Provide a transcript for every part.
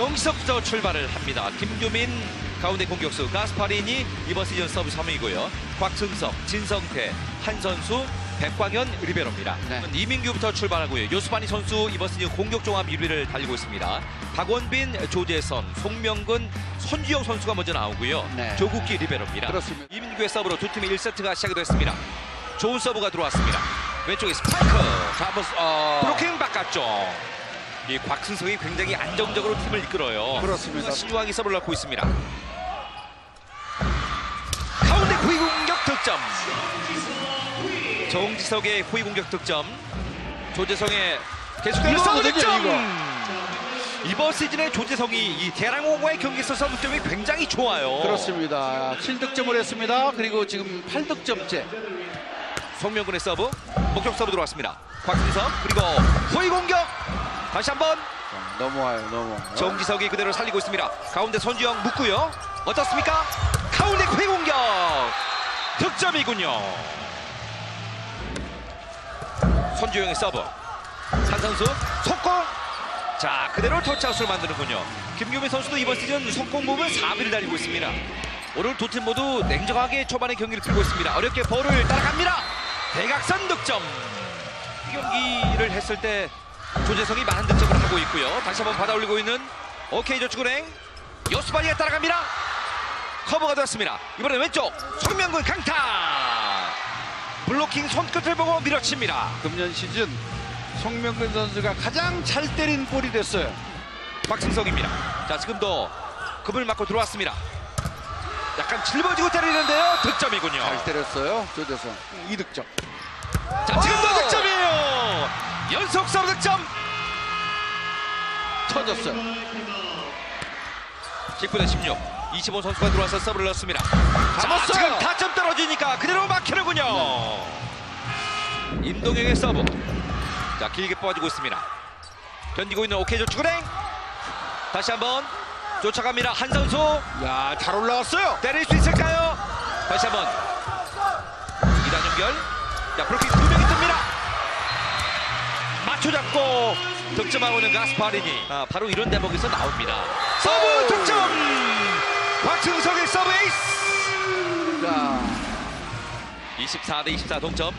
정기석부터 출발을 합니다. 김규민 가운데 공격수 가스파린이 이번 시즌 서브 3위고요. 곽승석, 진성태, 한선수, 백광현, 리베로입니다. 네. 이민규부터 출발하고요. 요스바니 선수 이번 시즌 공격 종합 1위를 달리고 있습니다. 박원빈, 조재선, 송명근, 손주영 선수가 먼저 나오고요. 네. 조국기 리베로입니다. 그렇습니다. 이민규의 서브로 두 팀의 1세트가 시작이 됐습니다. 좋은 서브가 들어왔습니다. 왼쪽에 스파이크. 자, 한번 어... 브로킹 바깥쪽. 이 곽승석이 굉장히 안정적으로 팀을 이끌어요. 그렇습니다. 신중하게 서브를 넣고 있습니다. 가운데 후위 공격 득점. 정지석의 후위 공격 득점. 조재성의 계속되는 서브 득점. 이번 시즌에 조재성이 이 대랑호과의 경기에서 서브 득점이 굉장히 좋아요. 그렇습니다. 7득점을 했습니다. 그리고 지금 8득점째. 송명근의 서브, 목적 서브 들어왔습니다. 곽승석 그리고 후위 공격. 다시 한번 넘어와요, 넘어와요. 정지석이 그대로 살리고 있습니다. 가운데 손주영 묶고요. 어떻습니까? 가운데 후위 공격. 득점이군요. 손주영의 서브. 산선수 속공. 자 그대로 터치아웃을 만드는군요. 김규민 선수도 이번 시즌 속공 부분 4위를 달리고 있습니다. 오늘 두 팀 모두 냉정하게 초반에 경기를 풀고 있습니다. 어렵게 볼을 따라갑니다. 대각선 득점. 이 경기를 했을 때 조재성이 많은 득점을 하고 있고요. 다시 한번 받아 올리고 있는 OK저축은행 요스바리가 따라갑니다. 커버가 되었습니다. 이번에 왼쪽 송명근 강타. 블로킹 손끝을 보고 밀어칩니다. 금년 시즌 송명근 선수가 가장 잘 때린 볼이 됐어요. 박승석입니다. 자 지금도 급을 맞고 들어왔습니다. 약간 짊어지고 때리는데요. 득점이군요. 잘 때렸어요. 조재성 2득점. 자 연속 서브 득점. 터졌어요. 19대 16. 25 선수가 들어와서 서브를 넣습니다. 자, 잡았어요. 지금 타점 떨어지니까 그대로 막히는군요. 임동혁의 서브. 자, 길게 뽑아주고 있습니다. 견디고 있는 오케이저축은행. 다시 한번 쫓아갑니다. 한 선수 야, 잘 올라왔어요. 때릴 수 있을까요? 다시 한번 2단 연결. 자, 브로킹 두 명이 뜹니다. 맞춰 잡고 득점하고 있는 가스파리니. 아, 바로 이런 대목에서 나옵니다. 서브 득점! 박승석의 서브 에이스! 자, 24대 24 동점.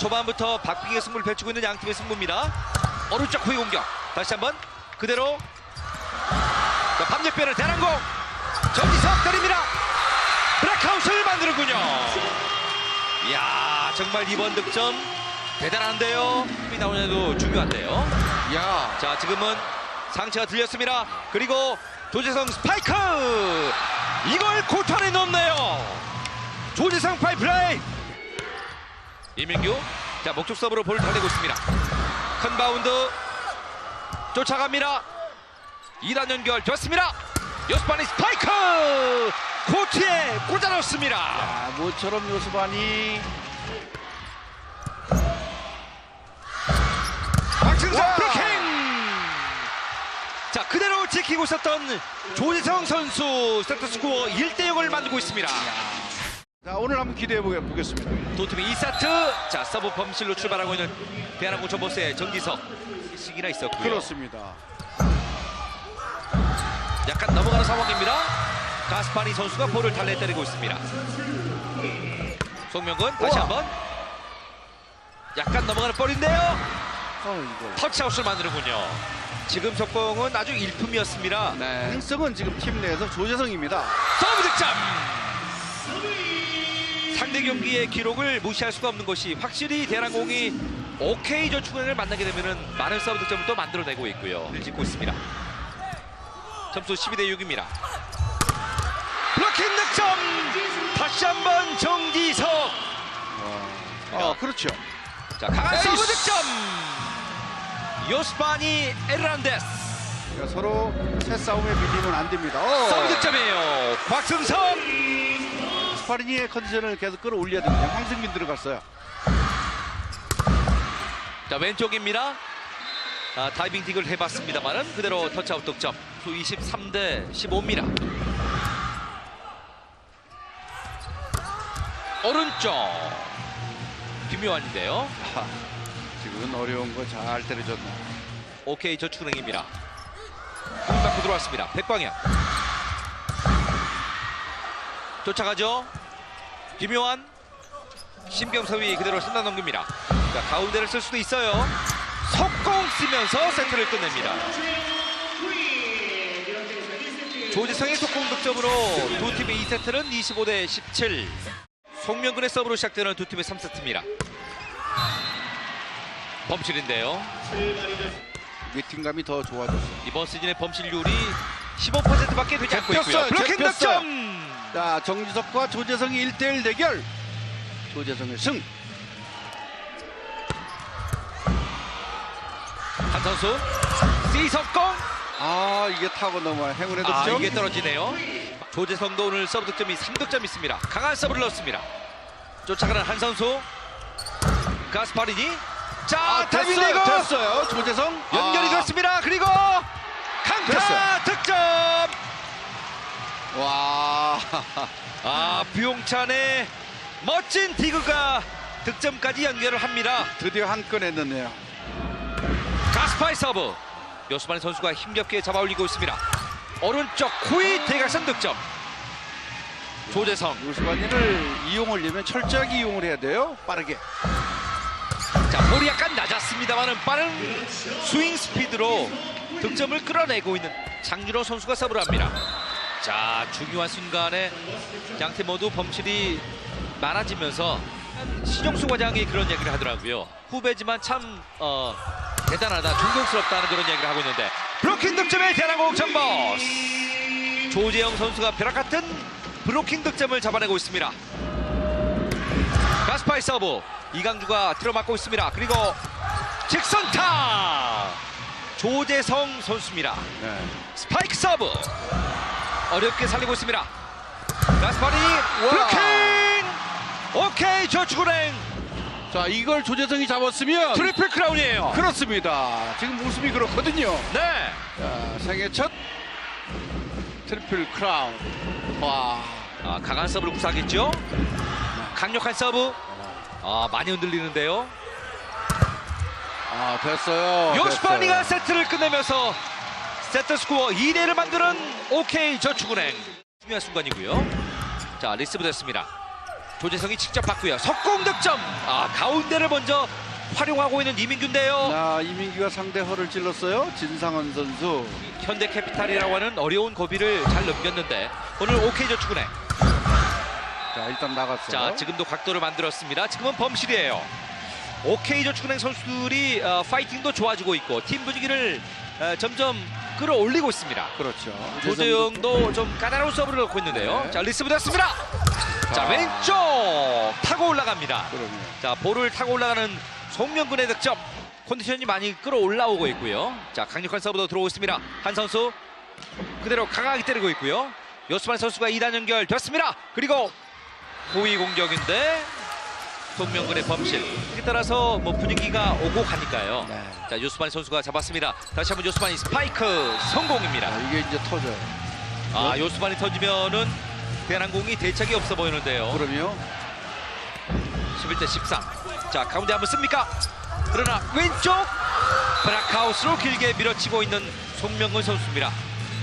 초반부터 박빙의 승부를 펼치고 있는 양 팀의 승부입니다. 오른쪽 후위 공격. 다시 한번 그대로. 자, 반대편을 대란공. 정지석 때립니다. 브레이크아웃을 만드는군요. 이야, 정말 이번 득점 대단한데요. 힘이 나오냐도 중요한데요. 야, 자, 지금은 상체가 들렸습니다. 그리고 조재성 스파이크! 이걸 코트 안에 넣네요. 조재성 파이플레이! 이민규, 자, 목적 서브로 볼을 달리고 있습니다. 큰 바운드, 쫓아갑니다. 2단 연결 됐습니다. 요스파니 스파이크! 코트에 꽂아넣습니다. 아, 모처럼 요수반이 와! 브로킹! 자 그대로 지키고 있었던 조재성 선수 세트스코어 1대 0을 만들고 있습니다. 자, 오늘 한번 기대해 보겠습니다. 두 팀이 2세트 자 서브 범실로 출발하고 있는 대한항공 전보스의 정기석 시기나 있었고요. 그렇습니다. 약간 넘어가는 상황입니다. 가스파니 선수가 볼을 달래 때리고 있습니다. 송명근 다시. 한번 약간 넘어가는 볼인데요. 어. 터치아웃을 만드는군요. 지금 속공은 아주 일품이었습니다. 네. 가능성은 지금 팀 내에서 조재성입니다. 서브 득점! 상대 경기의 기록을 무시할 수가 없는 것이 확실히 대한항공이 OK 저축은행을 만나게 되면 많은 서브 득점을 또 만들어내고 있고요. 를 짓고 있습니다. 점수 12대 6입니다. 블로킹 득점! 다시 한번 정지석! 아, 그렇죠. 자, 강한 에이스! 서브 득점! 요스파니 에르란데스! 그러니까 서로 새 싸움에 밀리면 안 됩니다. 어. 서브 득점이에요. 곽승석! 스파리니의 컨디션을 계속 끌어올려야 됩니다. 황승민 들어갔어요. 자 왼쪽입니다. 아, 다이빙 딕을 해봤습니다만은 그대로 터치아웃 득점. 수 23대 15입니다. 오른쪽 김요한인데요. 하, 지금은 어려운 거 잘 때려줬나. 오케이 저축은행입니다. 공박 맞고 들어왔습니다. 백광현. 쫓아가죠. 김요한. 심경섭이 그대로 순간 넘깁니다. 자, 가운데를 쓸 수도 있어요. 속공 쓰면서 세트를 끝냅니다. 조지성의 속공 득점으로 두 팀의 2세트는 25대 17. 송명근의 서브로 시작되는 두 팀의 3세트입니다. 범실인데요. 미팅감이 더 좋아졌어. 이번 시즌의 범실률이 15%밖에 되지 않고 있고요. 블로킹 잡혔어요. 득점. 자, 정지석과 조재성의 1대1 대결. 조재성의 승. 한 선수 C석공. 아, 이게 타고 넘어야 행운의 득점. 아 이게 떨어지네요. 조재성도 오늘 서브 득점이 3득점 있습니다. 강한 서브를 넣었습니다. 쫓아가는 한 선수 가스파리니. 자 아, 타이밍 됐어요. 리그 됐어요. 조재성 연결이 아, 됐습니다. 그리고 강타 됐어요. 득점. 와. 아 뷰용찬의 멋진 디그가 득점까지 연결을 합니다. 드디어 한 건 했는데요. 가스파이 서브 요스마니 선수가 힘겹게 잡아올리고 있습니다. 오른쪽 후위 대각선 득점. 조재성 요스바니를 이용하려면 철저하게 이용을 해야 돼요. 빠르게. 낮았습니다만은 빠른 스윙 스피드로 득점을 끌어내고 있는 장준호 선수가 서브를 합니다. 자 중요한 순간에 양팀 모두 범실이 많아지면서 신용수 과장이 그런 얘기를 하더라고요. 후배지만 참 어, 대단하다, 존경스럽다는 그런 얘기를 하고 있는데 블로킹 득점의 대한항공 정버스 조재영 선수가 벼락 같은 블로킹 득점을 잡아내고 있습니다. 가스파이 서브 이강주가 틀어막고 있습니다. 그리고 직선타 조재성 선수입니다. 네. 스파이크 서브 어렵게 살리고 있습니다. 가스파리 블로킹 오케이 저축은행 자, 이걸 조재성이 잡았으면 트리플 크라운이에요. 그렇습니다. 지금 모습이 그렇거든요. 네. 자, 생애 첫 트리플 크라운. 와. 아, 강한 서브를 구사하겠죠. 강력한 서브. 아, 많이 흔들리는데요. 아, 됐어요. 요스파니가. 세트를 끝내면서 세트 스코어 2대를 만드는 오케이 저축은행. 중요한 순간이고요. 자, 리스브 됐습니다. 조재성이 직접 받고요. 석공 득점. 아, 가운데를 먼저 활용하고 있는 이민규인데요. 자, 이민기가 상대 허를 찔렀어요. 진상원 선수. 현대 캐피탈이라고 하는 어려운 고비를 잘 넘겼는데 오늘 오케이 저축은행. 자, 일단 나갔어요. 자 지금도 각도를 만들었습니다. 지금은 범실이에요. 오케이 저축은행 선수들이 어, 파이팅도 좋아지고 있고 팀 분위기를 어, 점점 끌어올리고 있습니다. 그렇죠. 조재영도 좀 까다로운 서브를 넣고 있는데요. 네. 자 리스브 됐습니다. 자 아. 왼쪽 타고 올라갑니다. 그럼요. 자 볼을 타고 올라가는 송명근의 득점. 컨디션이 많이 끌어올라오고 있고요. 자 강력한 서브도 들어오고 있습니다. 한 선수 그대로 강하게 때리고 있고요. 요스만 선수가 2단 연결 됐습니다. 그리고 호위 공격인데 송명근의 범실. 이에 따라서 뭐 분위기가 오고 가니까요. 네. 자 요스만 선수가 잡았습니다. 다시 한번 요스만이 스파이크 성공입니다. 자, 이게 이제 터져요. 아 요스만이 터지면은 대한항공이 대책이 없어 보이는데요. 그럼요. 11대 13. 자 가운데 한번 씁니까? 그러나 왼쪽 브라카우스로 길게 밀어치고 있는 송명근 선수입니다.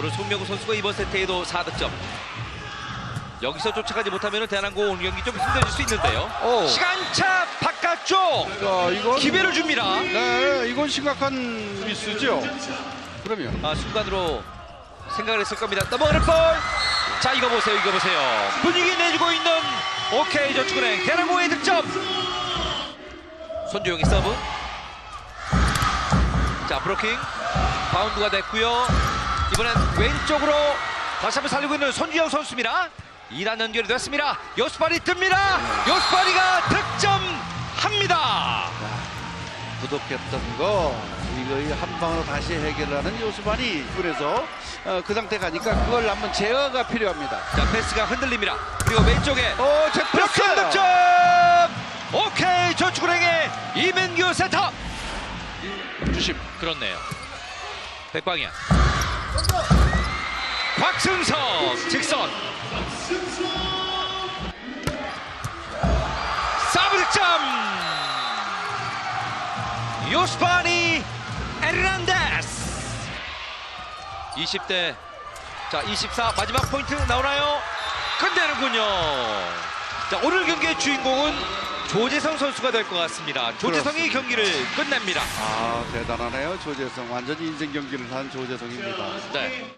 오늘 송명근 선수가 이번 세트에도 4득점. 여기서 쫓아가지 못하면 대한항공 경기 좀 힘들어질 수 있는데요. 오. 시간차 바깥쪽 자, 이건 기회를 줍니다. 네, 이건 심각한 미스죠. 그러면 아, 순간으로 생각을 했을 겁니다. 넘어가는 볼. 자 이거 보세요, 이거 보세요. 분위기 내주고 있는 오케이 저축은행 대한항공의 득점. 손주영이 서브. 자 브로킹 바운드가 됐고요. 이번엔 왼쪽으로 다시 한번 살리고 있는 손주영 선수입니다. 2단 연결이 됐습니다. 요스파리 뜹니다. 요스파리가 득점합니다. 부족했던 거 이거 이한 방으로 다시 해결하는 요수만이 그래서 어, 그 상태 가니까 그걸 한번 제어가 필요합니다. 자 패스가 흔들립니다. 그리고 왼쪽에 어, 블로킹 잡혔어요. 득점! 오케이 저축은행의 이민규 세터 주심. 그렇네요 백광현 곽승석 직선 서브 득점 요스파니 에르난데스 20대 자 24 마지막 포인트 나오나요? 끝내는군요. 자 오늘 경기의 주인공은 조재성 선수가 될 것 같습니다. 조재성이 경기를 끝냅니다. 아 대단하네요 조재성 완전히 인생 경기를 한 조재성입니다. 네.